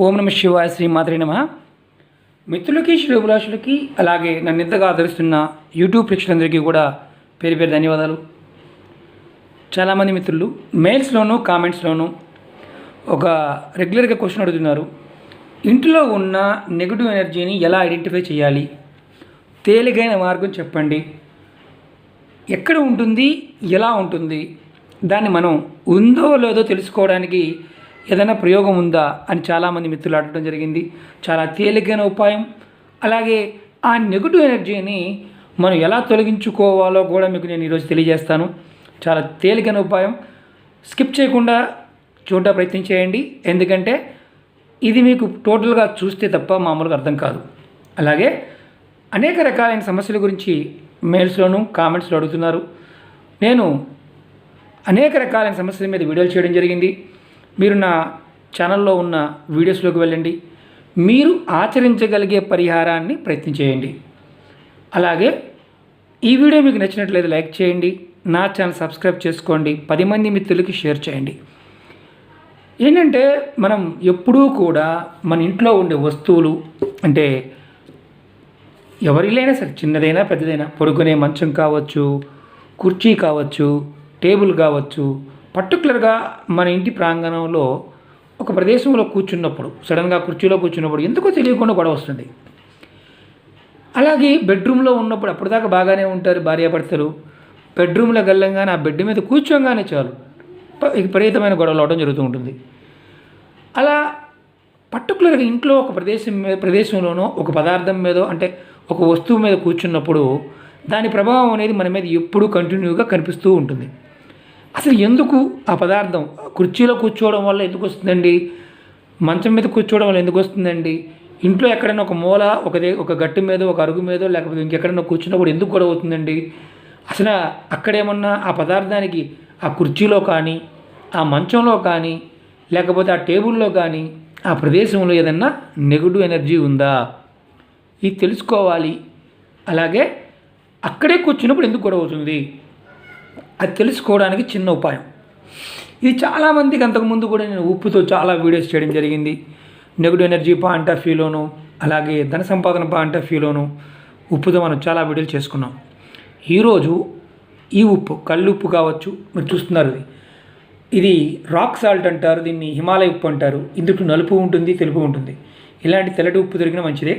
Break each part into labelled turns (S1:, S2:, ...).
S1: ఓం నమ శివాయ శ్రీమాత్రి నమ. మిత్రులకి శ్రేభిలాషులకి అలాగే నన్ను ఇంతగా ఆదరిస్తున్న యూట్యూబ్ ప్రేక్షకులందరికీ కూడా పేరు పేరు ధన్యవాదాలు. చాలామంది మిత్రులు మెయిల్స్లోను కామెంట్స్లోను ఒక రెగ్యులర్గా క్వశ్చన్ అడుగుతున్నారు. ఇంట్లో ఉన్న నెగిటివ్ ఎనర్జీని ఎలా ఐడెంటిఫై చేయాలి? తేలికైన మార్గం చెప్పండి. ఎక్కడ ఉంటుంది? ఎలా ఉంటుంది? దాన్ని మనం ఉందో లేదో తెలుసుకోవడానికి ఏదైనా ప్రయోగం ఉందా అని చాలామంది మిత్రులు అడగడం జరిగింది. చాలా తేలికైన ఉపాయం. అలాగే ఆ నెగిటివ్ ఎనర్జీని మనం ఎలా తొలగించుకోవాలో కూడా మీకు నేను ఈరోజు తెలియజేస్తాను. చాలా తేలికైన ఉపాయం. స్కిప్ చేయకుండా చూడ ప్రయత్నం చేయండి. ఎందుకంటే ఇది మీకు టోటల్గా చూస్తే తప్ప మామూలుగా అర్థం కాదు. అలాగే అనేక రకాలైన సమస్యల గురించి మెయిల్స్లోను కామెంట్స్లో అడుగుతున్నారు. నేను అనేక రకాలైన సమస్యల మీద వీడియోలు చేయడం జరిగింది. మీరు నా ఛానల్లో ఉన్న వీడియోస్లోకి వెళ్ళండి. మీరు ఆచరించగలిగే పరిహారాన్ని ప్రయత్నం చేయండి. అలాగే ఈ వీడియో మీకు నచ్చినట్లయితే లైక్ చేయండి. నా ఛానల్ సబ్స్క్రైబ్ చేసుకోండి. పది మంది మిత్రులకి షేర్ చేయండి. ఏంటంటే మనం ఎప్పుడూ కూడా మన ఇంట్లో ఉండే వస్తువులు అంటే ఎవరిలైనా సరే చిన్నదైనా పెద్దదైనా పడుకునే మంచం కావచ్చు కుర్చీ కావచ్చు టేబుల్ కావచ్చు పర్టికులర్గా మన ఇంటి ప్రాంగణంలో ఒక ప్రదేశంలో కూర్చున్నప్పుడు సడన్గా కుర్చీలో కూర్చున్నప్పుడు ఎందుకో తెలియకుండా గొడవ వస్తుంది. అలాగే బెడ్రూమ్లో ఉన్నప్పుడు అప్పటిదాకా బాగానే ఉంటారు భార్యాభర్తలు. బెడ్రూమ్లో గల్లంగానే ఆ బెడ్ మీద కూర్చోగానే చాలు. విపరీతమైన గొడవలు అవడం జరుగుతూ ఉంటుంది. అలా పర్టికులర్గా ఇంట్లో ఒక ప్రదేశం మీద ప్రదేశంలోనో ఒక పదార్థం మీదో అంటే ఒక వస్తువు మీద కూర్చున్నప్పుడు దాని ప్రభావం అనేది మన మీద ఎప్పుడూ కంటిన్యూగా కనిపిస్తూ ఉంటుంది. అసలు ఎందుకు ఆ పదార్థం? కుర్చీలో కూర్చోవడం వల్ల ఎందుకు వస్తుందండి? మంచం మీద కూర్చోవడం వల్ల ఎందుకు వస్తుందండి? ఇంట్లో ఎక్కడైనా ఒక మూల ఒక ఒక గట్టి మీద ఒక అరుగు మీద లేకపోతే ఇంకెక్కడైనా కూర్చున్నప్పుడు ఎందుకు గొడవ అవుతుందండి? అసలు అక్కడేమన్నా ఆ పదార్థానికి ఆ కుర్చీలో కానీ ఆ మంచంలో కానీ లేకపోతే ఆ టేబుల్లో కానీ ఆ ప్రదేశంలో ఏదన్నా నెగిటివ్ ఎనర్జీ ఉందా? ఇది తెలుసుకోవాలి. అలాగే అక్కడే కూర్చున్నప్పుడు ఎందుకు గొడవ అవుతుంది? అది తెలుసుకోవడానికి చిన్న ఉపాయం. ఇది చాలామందికి అంతకుముందు కూడా నేను ఉప్పుతో చాలా వీడియోస్ చేయడం జరిగింది. నెగిటివ్ ఎనర్జీ పాయింట్ ఆఫ్ వ్యూలోను అలాగే ధన సంపాదన పాయింట్ ఆఫ్ వ్యూలోను ఉప్పుతో మనం చాలా వీడియోలు చేసుకున్నాం. ఈరోజు ఈ ఉప్పు కళ్ళు ఉప్పు కావచ్చు మీరు చూస్తున్నారు ఇది ఇది రాక్ సాల్ట్ అంటారు దీన్ని హిమాలయ ఉప్పు అంటారు. ఇందుకు నలుపు ఉంటుంది తెలుపు ఉంటుంది. ఇలాంటి తెల్లటి ఉప్పు దొరికిన మంచిదే.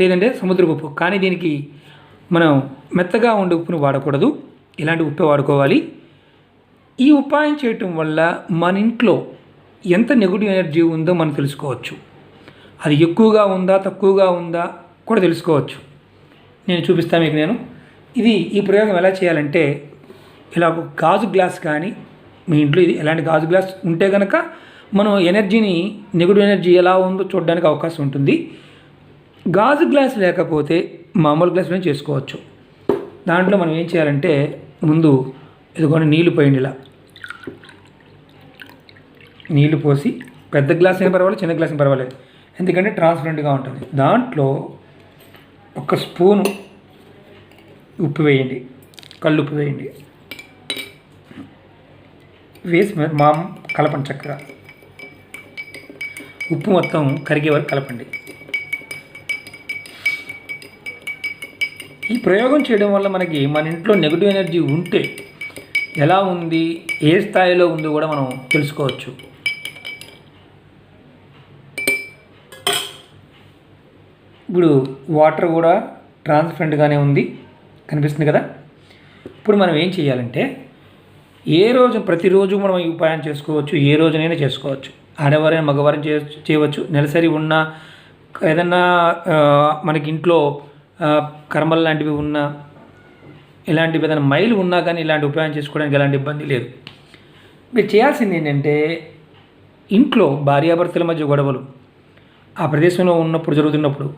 S1: లేదంటే సముద్ర ఉప్పు. కానీ దీనికి మనం మెత్తగా ఉండే ఉప్పును వాడకూడదు. ఇలాంటి ఉప్పే వాడుకోవాలి? ఈ ఉపాయం చేయటం వల్ల మన ఇంట్లో ఎంత నెగిటివ్ ఎనర్జీ ఉందో మనం తెలుసుకోవచ్చు. అది ఎక్కువగా ఉందా తక్కువగా ఉందా కూడా తెలుసుకోవచ్చు. నేను చూపిస్తాను మీకు నేను. ఇది ఈ ప్రయోగం ఎలా చేయాలంటే ఇలా ఒక గాజు గ్లాస్ కానీ మీ ఇంట్లో ఇది ఎలాంటి గాజు గ్లాస్ ఉంటే కనుక మనం ఎనర్జీని నెగిటివ్ ఎనర్జీ ఎలా ఉందో చూడడానికి అవకాశం ఉంటుంది. గాజు గ్లాస్ లేకపోతే మామూలు గ్లాస్లోనే చేసుకోవచ్చు. దాంట్లో మనం ఏం చేయాలంటే ముందు ఇదిగోండి నీళ్ళు పోయండి ఇలా. నీళ్ళు పోసి పెద్ద గ్లాస్ అయినా పర్వాలేదు చిన్న గ్లాస్ అయినా పర్వాలేదు. ఎందుకంటే ట్రాన్స్పరెంట్గా ఉంటుంది. దాంట్లో ఒక స్పూను ఉప్పు వేయండి కళ్ళు ఉప్పు వేయండి. వేసి మా కలపండి చక్కగా. ఉప్పు మొత్తం కరిగే వరకు కలపండి. ఈ ప్రయోగం చేయడం వల్ల మనకి మన ఇంట్లో నెగిటివ్ ఎనర్జీ ఉంటే ఎలా ఉంది ఏ స్థాయిలో ఉందో కూడా మనం తెలుసుకోవచ్చు. ఇప్పుడు వాటర్ కూడా ట్రాన్స్పరెంట్గానే ఉంది కనిపిస్తుంది కదా? ఇప్పుడు మనం ఏం చేయాలంటే ఏ రోజు ప్రతిరోజు మనం ఈ ఉపాయం చేసుకోవచ్చు ఏ రోజునైనా చేసుకోవచ్చు. ఆడవారైనా మగవారైనా చేయవచ్చు. నెలసరి ఉన్న ఏదన్నా మనకి ఇంట్లో కర్మలు లాంటివి ఉన్నా ఇలాంటివి ఏదైనా మైలు ఉన్నా కానీ ఇలాంటి ఉపాయం చేసుకోవడానికి ఎలాంటి ఇబ్బంది లేదు. మీరు చేయాల్సింది ఏంటంటే ఇంట్లో భార్యాభర్తల మధ్య గొడవలు ఆ ప్రదేశంలో ఉన్నప్పుడు జరుగుతున్నప్పుడు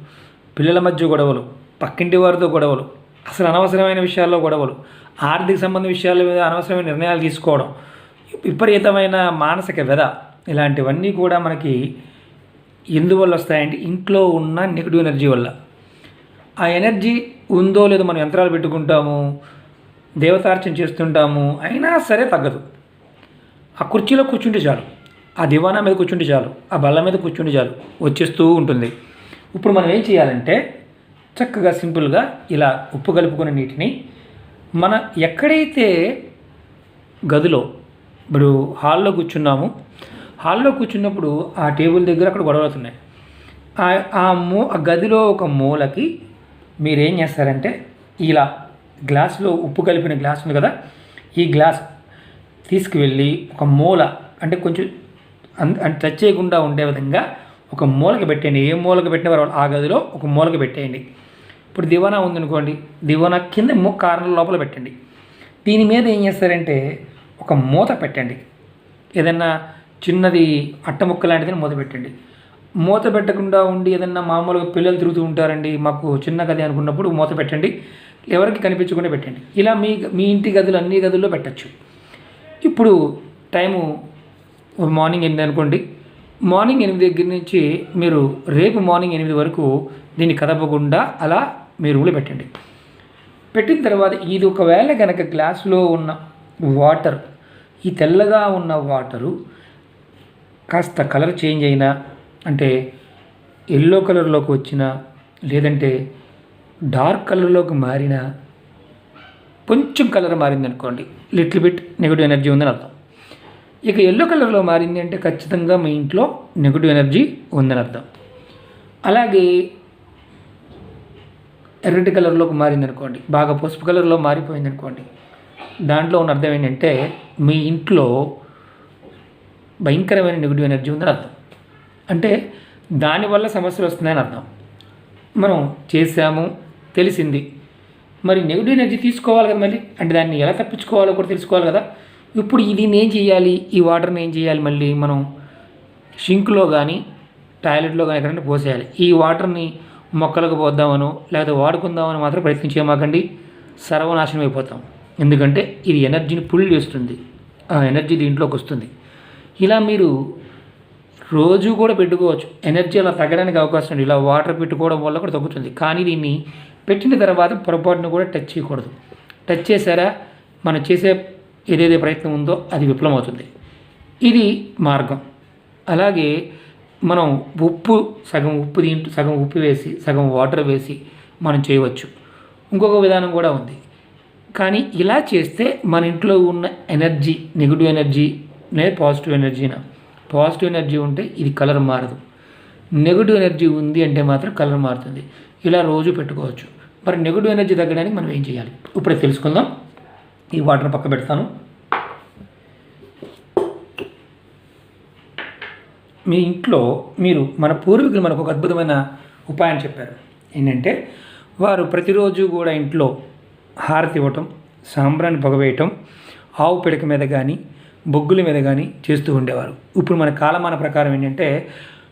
S1: పిల్లల మధ్య గొడవలు పక్కింటి వారితో గొడవలు అసలు అనవసరమైన విషయాల్లో గొడవలు ఆర్థిక సంబంధ విషయాల మీద అనవసరమైన నిర్ణయాలు తీసుకోవడం విపరీతమైన మానసిక వ్యధ ఇలాంటివన్నీ కూడా మనకి ఎందువల్ల వస్తాయంటే ఇంట్లో ఉన్న నెగిటివ్ ఎనర్జీ వల్ల. ఆ ఎనర్జీ ఉందో లేదో మనం యంత్రాలు పెట్టుకుంటాము దేవతార్చన చేస్తుంటాము అయినా సరే తగ్గదు. ఆ కుర్చీలో కూర్చుంటే చాలు ఆ దివానా మీద కూర్చుంటే చాలు ఆ బల్ల మీద కూర్చుంటే చాలు వచ్చేస్తూ ఉంటుంది. ఇప్పుడు మనం ఏం చేయాలంటే చక్కగా సింపుల్గా ఇలా ఉప్పు కలుపుకునే నీటిని మన ఎక్కడైతే గదిలో ఇప్పుడు హాల్లో కూర్చున్నాము హాల్లో కూర్చున్నప్పుడు ఆ టేబుల్ దగ్గర అక్కడ గొడవలు అవుతున్నాయి ఆ- ఆ మూ ఆ గదిలో ఒక మూలకి మీరేం చేస్తారంటే ఇలా గ్లాసులో ఉప్పు కలిపిన గ్లాస్ ఉంది కదా ఈ గ్లాస్ తీసుకువెళ్ళి ఒక మూల అంటే కొంచెం అన్ అంటే టచ్ చేయకుండా ఉండే విధంగా ఒక మూలకి పెట్టండి ఏ మూలకి పెట్టిన వారు ఆ గదిలో ఒక మూలకి పెట్టేయండి. ఇప్పుడు దివానా ఉందనుకోండి. దివానా కింద ము కార్నర్ లోపల పెట్టండి. దీని మీద ఏం చేస్తారంటే ఒక మూత పెట్టండి. ఏదన్నా చిన్నది అట్ట ముక్క లాంటిది మూత పెట్టండి. మూత పెట్టకుండా ఉండి ఏదన్నా మామూలుగా పిల్లలు తిరుగుతూ ఉంటారండి మాకు చిన్న గది అనుకున్నప్పుడు మూత పెట్టండి ఎవరికి కనిపించకుండా పెట్టండి. ఇలా మీ మీ ఇంటి గదులు అన్ని గదుల్లో పెట్టచ్చు. ఇప్పుడు టైము మార్నింగ్ ఎనిమిది అనుకోండి. మార్నింగ్ ఎనిమిది దగ్గర నుంచి మీరు రేపు మార్నింగ్ ఎనిమిది వరకు దీన్ని కదపకుండా అలా మీ రూమ్లో పెట్టండి. పెట్టిన తర్వాత ఇది ఒకవేళ కనుక గ్లాసులో ఉన్న వాటర్ ఈ తెల్లగా ఉన్న వాటరు కాస్త కలర్ చేంజ్ అయినా అంటే ఎల్లో కలర్లోకి వచ్చిన లేదంటే డార్క్ కలర్లోకి మారిన కొంచెం కలర్ మారింది అనుకోండి లిటిల్ బిట్ నెగిటివ్ ఎనర్జీ ఉందని అర్థం. ఇక ఎల్లో కలర్లో మారింది అంటే ఖచ్చితంగా మీ ఇంట్లో నెగిటివ్ ఎనర్జీ ఉందని అర్థం. అలాగే ఎర్రటి కలర్లోకి మారింది అనుకోండి బాగా పసుపు కలర్లో మారిపోయింది అనుకోండి దాంట్లో ఉన్న అర్థం ఏంటంటే మీ ఇంట్లో భయంకరమైన నెగిటివ్ ఎనర్జీ ఉందని అర్థం. అంటే దానివల్ల సమస్యలు వస్తున్నాయని అర్థం. మనం చేసాము తెలిసింది. మరి నెగిటివ్ ఎనర్జీ తీసుకోవాలి కదా మళ్ళీ? అంటే దాన్ని ఎలా తప్పించుకోవాలో కూడా తెలుసుకోవాలి కదా? ఇప్పుడు ఇది ఏం చేయాలి ఈ వాటర్ని ఏం చేయాలి మళ్ళీ మనం షింక్లో కానీ టాయిలెట్లో కానీ ఎక్కడైనా పోసేయాలి. ఈ వాటర్ని మొక్కలకు పోద్దామనో లేకపోతే వాడుకుందామని మాత్రం ప్రయత్నించేమాకండి సర్వనాశనం అయిపోతాం. ఎందుకంటే ఇది ఎనర్జీని పుల్ చేస్తుంది. ఆ ఎనర్జీ దీంట్లోకి వస్తుంది. ఇలా మీరు రోజు కూడా పెట్టుకోవచ్చు. ఎనర్జీ అలా తగ్గడానికి అవకాశం ఉంది. ఇలా వాటర్ పెట్టుకోవడం వల్ల కూడా తగ్గుతుంది. కానీ దీన్ని పెట్టిన తర్వాత పొరపాటును కూడా టచ్ చేయకూడదు. టచ్ చేశారా? మనం చేసే ఏదైతే ప్రయత్నం ఉందో అది విఫలమవుతుంది. ఇది మార్గం. అలాగే మనం ఉప్పు సగం ఉప్పు దీంట్లో సగం ఉప్పు వేసి సగం వాటర్ వేసి మనం చేయవచ్చు. ఇంకొక విధానం కూడా ఉంది. కానీ ఇలా చేస్తే మన ఇంట్లో ఉన్న ఎనర్జీ నెగిటివ్ ఎనర్జీ లేదా పాజిటివ్ ఎనర్జీనా పాజిటివ్ ఎనర్జీ ఉంటే ఇది కలర్ మారదు. నెగిటివ్ ఎనర్జీ ఉంది అంటే మాత్రం కలర్ మారుతుంది. ఇలా రోజు పెట్టుకోవచ్చు. మరి నెగిటివ్ ఎనర్జీ తగ్గడానికి మనం ఏం చేయాలి? ఇప్పుడు తెలుసుకుందాం. ఈ వాటర్ పక్క పెడతాను. మీ ఇంట్లో మీరు మన పూర్వీకులు మనకు ఒక అద్భుతమైన ఉపాయం చెప్పారు. ఏంటంటే వారు ప్రతిరోజు కూడా ఇంట్లో హారతి ఇవ్వటం సాంబ్రాన్ని పొగవేయటం ఆవు పిడక మీద కానీ బొగ్గుల మీద కానీ చేస్తూ ఉండేవారు. ఇప్పుడు మన కాలమాన ప్రకారం ఏంటంటే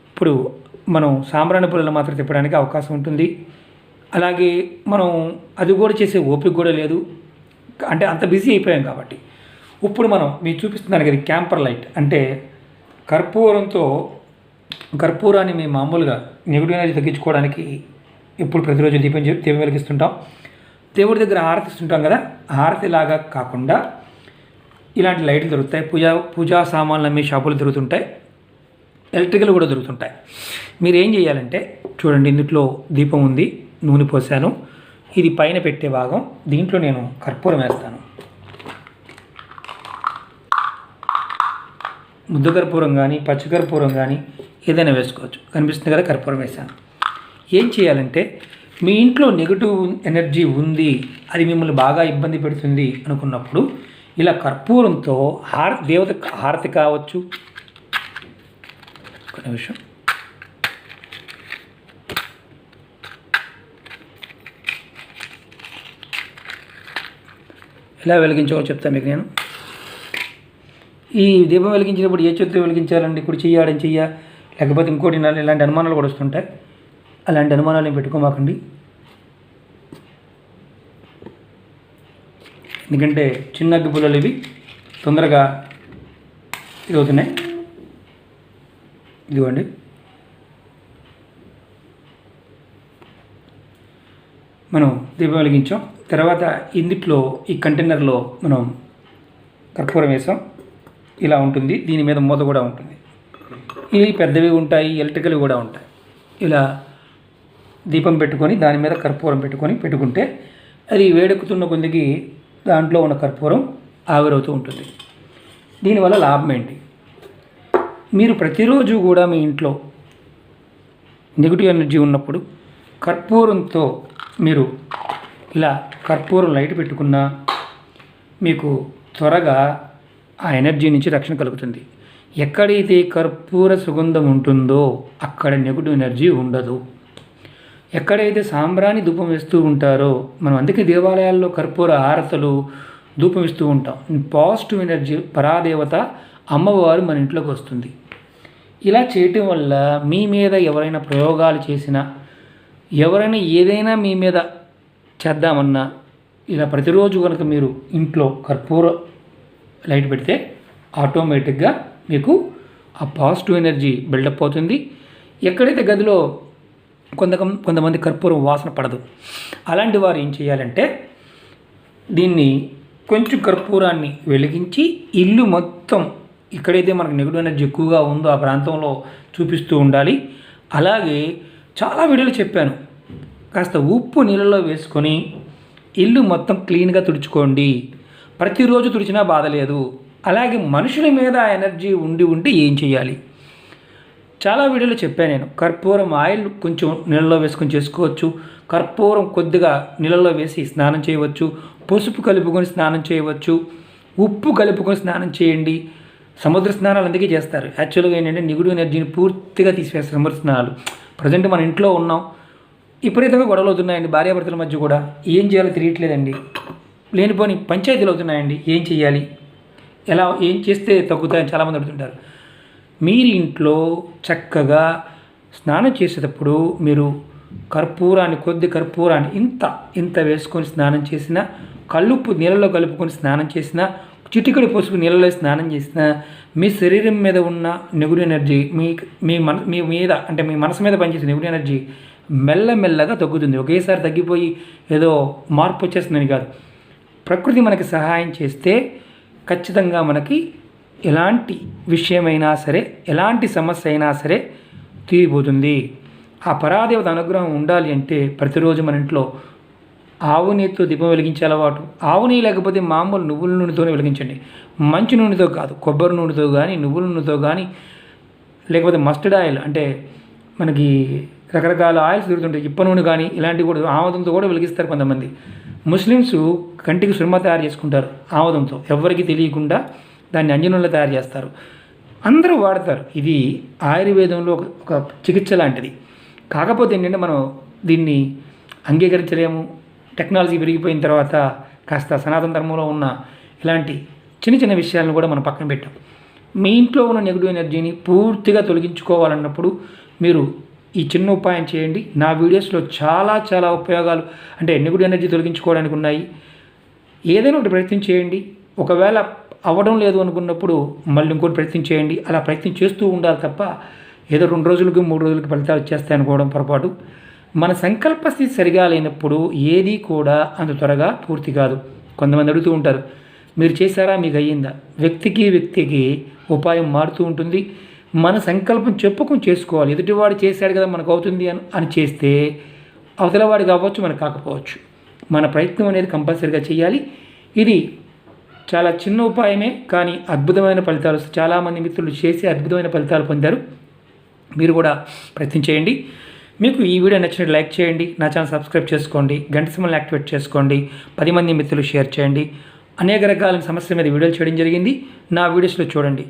S1: ఇప్పుడు మనం సాంబ్రాణి పుల్లలు మాత్రం తిప్పడానికి అవకాశం ఉంటుంది. అలాగే మనం అది కూడా చేసే ఓపిక కూడా లేదు. అంటే అంత బిజీ అయిపోయాం కాబట్టి. ఇప్పుడు మనం మీకు చూపిస్తున్నాను కదా క్యాంపర్ లైట్. అంటే కర్పూరంతో కర్పూరాన్ని మేము మామూలుగా నెగిటివ్ ఎనర్జీ తగ్గించుకోవడానికి ఇప్పుడు ప్రతిరోజు దీపం దీపం వెలిగిస్తుంటాం. దేవుడి దగ్గర హారతి ఇస్తుంటాం కదా హారతి లాగా కాకుండా ఇలాంటి లైట్లు దొరుకుతాయి. పూజా పూజా సామాన్లు అమ్మే షాపులు దొరుకుతుంటాయి. ఎలక్ట్రికల్ కూడా దొరుకుతుంటాయి. మీరు ఏం చేయాలంటే చూడండి ఇందులో దీపం ఉంది నూనె పోసాను. ఇది పైన పెట్టే భాగం దీంట్లో నేను కర్పూరం వేస్తాను. ముద్ద కర్పూరం కానీ పచ్చకర్పూరం కానీ ఏదైనా వేసుకోవచ్చు. కనిపిస్తుంది కదా కర్పూరం వేసాను ఏం చేయాలంటే మీ ఇంట్లో నెగిటివ్ ఎనర్జీ ఉంది అది మిమ్మల్ని బాగా ఇబ్బంది పెడుతుంది అనుకున్నప్పుడు ఇలా కర్పూరంతో హార దేవత హారతి కావచ్చు. ఒక నిమిషం. ఎలా వెలిగించాలో చెప్తాను మీకు నేను. ఈ దీపం వెలిగించినప్పుడు ఏ చేతితో వెలిగించాలండి? ఇప్పుడు చెయ్యడం చెయ్య? లేకపోతే ఇంకోటి ఇలాంటి అనుమానాలు కూడా వస్తుంటాయి. అలాంటి అనుమానాలు పెట్టుకోమాకండి. ఎందుకంటే చిన్న అగ్గి పుల్లలు ఇవి తొందరగా ఇది అవుతున్నాయి ఇదిగోండి. మనం దీపం వెలిగించాం. తర్వాత ఇందుట్లో ఈ కంటైనర్లో మనం కర్పూరం వేసాం. ఇలా ఉంటుంది. దీని మీద మూత కూడా ఉంటుంది. ఇవి పెద్దవి ఉంటాయి ఎలక్ట్రికల్ కూడా ఉంటాయి. ఇలా దీపం పెట్టుకొని దాని మీద కర్పూరం పెట్టుకొని పెట్టుకుంటే అది వేడెక్కుతున్న కొద్దికి దాంట్లో ఉన్న కర్పూరం ఆవిరవుతూ ఉంటుంది. దీనివల్ల లాభం ఏంటి? మీరు ప్రతిరోజు కూడా మీ ఇంట్లో నెగిటివ్ ఎనర్జీ ఉన్నప్పుడు కర్పూరంతో మీరు ఇలా కర్పూరం లైట్ పెట్టుకున్నా మీకు త్వరగా ఆ ఎనర్జీ నుంచి రక్షణ కలుగుతుంది. ఎక్కడైతే కర్పూర సుగంధం ఉంటుందో అక్కడ నెగిటివ్ ఎనర్జీ ఉండదు. ఎక్కడైతే సాంబ్రాణి ధూపం వేస్తూ ఉంటారో మనం అందుకే దేవాలయాల్లో కర్పూర హారతలు ధూపం ఇస్తూ ఉంటాం. పాజిటివ్ ఎనర్జీ పరాదేవత అమ్మవారు మన ఇంట్లోకి వస్తుంది. ఇలా చేయటం వల్ల మీ మీద ఎవరైనా ప్రయోగాలు చేసినా ఎవరైనా ఏదైనా మీ మీద చేద్దామన్నా ఇలా ప్రతిరోజు కనుక మీరు ఇంట్లో కర్పూర లైట్ పెడితే ఆటోమేటిక్గా మీకు ఆ పాజిటివ్ ఎనర్జీ బిల్డప్ అవుతుంది. ఎక్కడైతే గదిలో కొంత కొంతమంది కర్పూరం వాసన పడదు. అలాంటి వారు ఏం చేయాలంటే దీన్ని కొంచెం కర్పూరాన్ని వెలిగించి ఇల్లు మొత్తం ఎక్కడైతే మనకు నెగిటివ్ ఎనర్జీ ఎక్కువగా ఉందో ఆ ప్రాంతంలో చూపిస్తూ ఉండాలి. అలాగే చాలా వీడియోలు చెప్పాను. కాస్త ఉప్పు నీళ్ళలో వేసుకొని ఇల్లు మొత్తం క్లీన్గా తుడుచుకోండి. ప్రతిరోజు తుడిచినా బాధ లేదు. అలాగే మనుషుల మీద ఎనర్జీ ఉండి ఉంటే ఏం చేయాలి? చాలా వీడియోలో చెప్పాను నేను. కర్పూరం ఆయిల్ కొంచెం నీళ్ళలో వేసుకొని చేసుకోవచ్చు. కర్పూరం కొద్దిగా నీళ్ళలో వేసి స్నానం చేయవచ్చు. పసుపు కలుపుకొని స్నానం చేయవచ్చు. ఉప్పు కలుపుకొని స్నానం చేయండి. సముద్ర స్నానాలు అందుకే చేస్తారు. యాక్చువల్గా ఏంటంటే నిగుడు ఎనర్జీని పూర్తిగా తీసివేస్తారు సముద్ర స్నానాలు. ప్రజెంట్ మన ఇంట్లో ఉన్నాం. విపరీతంగా గొడవలు అవుతున్నాయండి భార్యాభర్తల మధ్య కూడా. ఏం చేయాలో తెలియట్లేదండి. లేనిపోని పంచాయతీలు అవుతున్నాయండి. ఏం చేయాలి? ఎలా ఏం చేస్తే తగ్గుతాయని చాలామంది అడుగుతుంటారు. మీరు ఇంట్లో చక్కగా స్నానం చేసేటప్పుడు మీరు కర్పూరాన్ని కొద్ది కర్పూరాన్ని ఇంత ఇంత వేసుకొని స్నానం చేసిన కల్లుప్పు నీళ్ళలో కలుపుకొని స్నానం చేసిన చిటికడి పసుపు నీళ్ళలో స్నానం చేసిన మీ శరీరం మీద ఉన్న నెగుడు ఎనర్జీ మీ మీ మన మీ మీద అంటే మీ మనసు మీద పనిచేసే నెగుడు ఎనర్జీ మెల్లమెల్లగా తగ్గుతుంది. ఒకేసారి తగ్గిపోయి ఏదో మార్పు వచ్చేస్తుందని కాదు. ప్రకృతి మనకి సహాయం చేస్తే ఖచ్చితంగా మనకి ఎలాంటి విషయమైనా సరే ఎలాంటి సమస్య అయినా సరే తీరిపోతుంది. ఆ పరాదేవత అనుగ్రహం ఉండాలి అంటే ప్రతిరోజు మన ఇంట్లో ఆవు నెయ్యితో దీపం వెలిగించే అలవాటు. ఆవు నెయ్యి లేకపోతే మామూలు నువ్వుల నూనెతోనే వెలిగించండి. మంచి నూనెతో కాదు కొబ్బరి నూనెతో కానీ నువ్వుల నూనెతో కానీ లేకపోతే మస్టర్డ్ ఆయిల్ అంటే మనకి రకరకాల ఆయిల్స్ దొరుకుతుంటాయి. ఇప్ప నూనె కానీ ఇలాంటివి కూడా ఆముదంతో కూడా వెలిగిస్తారు కొంతమంది. ముస్లిమ్స్ కంటికి సుర్మ తయారు చేసుకుంటారు ఆముదంతో. ఎవరికి తెలియకుండా దాన్ని అంజనంలో తయారు చేస్తారు. అందరూ వాడతారు. ఇది ఆయుర్వేదంలో ఒక చికిత్స లాంటిది. కాకపోతే ఏంటంటే మనం దీన్ని అంగీకరించలేము. టెక్నాలజీ పెరిగిపోయిన తర్వాత కాస్త సనాతన ధర్మంలో ఉన్న ఇలాంటి చిన్న చిన్న విషయాలను కూడా మనం పక్కన పెట్టాం. మీ ఇంట్లో ఉన్న నెగిటివ్ ఎనర్జీని పూర్తిగా తొలగించుకోవాలన్నప్పుడు మీరు ఈ చిన్న ఉపాయం చేయండి. నా వీడియోస్లో చాలా చాలా ఉపయోగాలు అంటే నెగిటివ్ ఎనర్జీ తొలగించుకోవడానికి ఉన్నాయి. ఏదైనా ఒకటి ప్రయత్నం చేయండి. ఒకవేళ అవ్వడం లేదు అనుకున్నప్పుడు మళ్ళీ ఇంకోటి ప్రయత్నం చేయండి. అలా ప్రయత్నం చేస్తూ ఉండాలి తప్ప ఏదో రెండు రోజులకి మూడు రోజులకి ఫలితాలు వచ్చేస్తాయి అనుకోవడం పొరపాటు. మన సంకల్ప స్థితి సరిగా లేనప్పుడు ఏది కూడా అంత త్వరగా పూర్తి కాదు. కొంతమంది అడుగుతూ ఉంటారు మీరు చేశారా? మీకు అయ్యిందా? వ్యక్తికి వ్యక్తికి ఉపాయం మారుతూ ఉంటుంది. మన సంకల్పం చెప్పుకొని చేసుకోవాలి. ఎదుటివాడు చేశాడు కదా మనకు అవుతుంది అని అని చేస్తే అవతలవాడు కావచ్చు మనకు కాకపోవచ్చు. మన ప్రయత్నం అనేది కంపల్సరీగా చేయాలి. ఇది చాలా చిన్న ఉపాయమే కానీ అద్భుతమైన ఫలితాలు చాలామంది మిత్రులు చేసి అద్భుతమైన ఫలితాలు పొందారు. మీరు కూడా ప్రయత్నం చేయండి. మీకు ఈ వీడియో నచ్చినట్టు లైక్ చేయండి. నా ఛానల్ సబ్స్క్రైబ్ చేసుకోండి. గంట సిమ్మల్ని యాక్టివేట్ చేసుకోండి. పది మంది మిత్రులు షేర్ చేయండి. అనేక రకాల సమస్యల మీద వీడియోలు చేయడం జరిగింది. నా వీడియోస్లో చూడండి.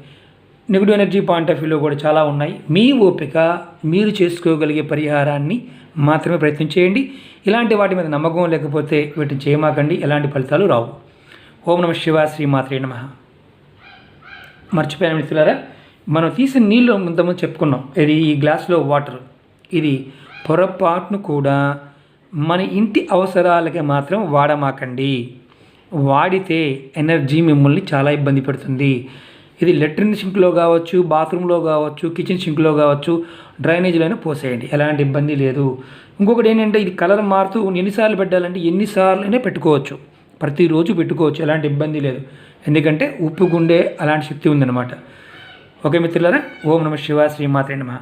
S1: నెగిటివ్ ఎనర్జీ పాయింట్ ఆఫ్ వ్యూలో కూడా చాలా ఉన్నాయి. మీ ఓపిక మీరు చేసుకోగలిగే పరిహారాన్ని మాత్రమే ప్రయత్నం చేయండి. ఇలాంటి వాటి మీద నమ్మకం లేకపోతే వీటిని చేయమాకండి. ఎలాంటి ఫలితాలు రావు. ఓం నమ శివ శ్రీమాత్రే నమ. మర్చిపోయాను మిత్రులారా మనం తీసిన నీళ్ళు ముంతమంది చెప్పుకున్నాం. ఇది ఈ గ్లాస్లో వాటర్. ఇది పొరపాటును కూడా మన ఇంటి అవసరాలకి మాత్రం వాడమాకండి. వాడితే ఎనర్జీ మిమ్మల్ని చాలా ఇబ్బంది పెడుతుంది. ఇది లెట్రిన్ సింక్లో కావచ్చు బాత్రూంలో కావచ్చు కిచెన్ సింక్లో కావచ్చు డ్రైనేజీలోనే పోసేయండి. ఎలాంటి ఇబ్బంది లేదు. ఇంకొకటి ఏంటంటే ఇది కలర్ మారుతూ ఎన్నిసార్లు పెట్టాలంటే ఎన్నిసార్లు అయినా పెట్టుకోవచ్చు. ప్రతిరోజు పెట్టుకోవచ్చు ఎలాంటి ఇబ్బంది లేదు. ఎందుకంటే ఉప్పు గుండె అలాంటి శక్తి ఉందన్నమాట. ఓకే మిత్రులారా ఓం నమ శివ శ్రీమాత్రే నమ.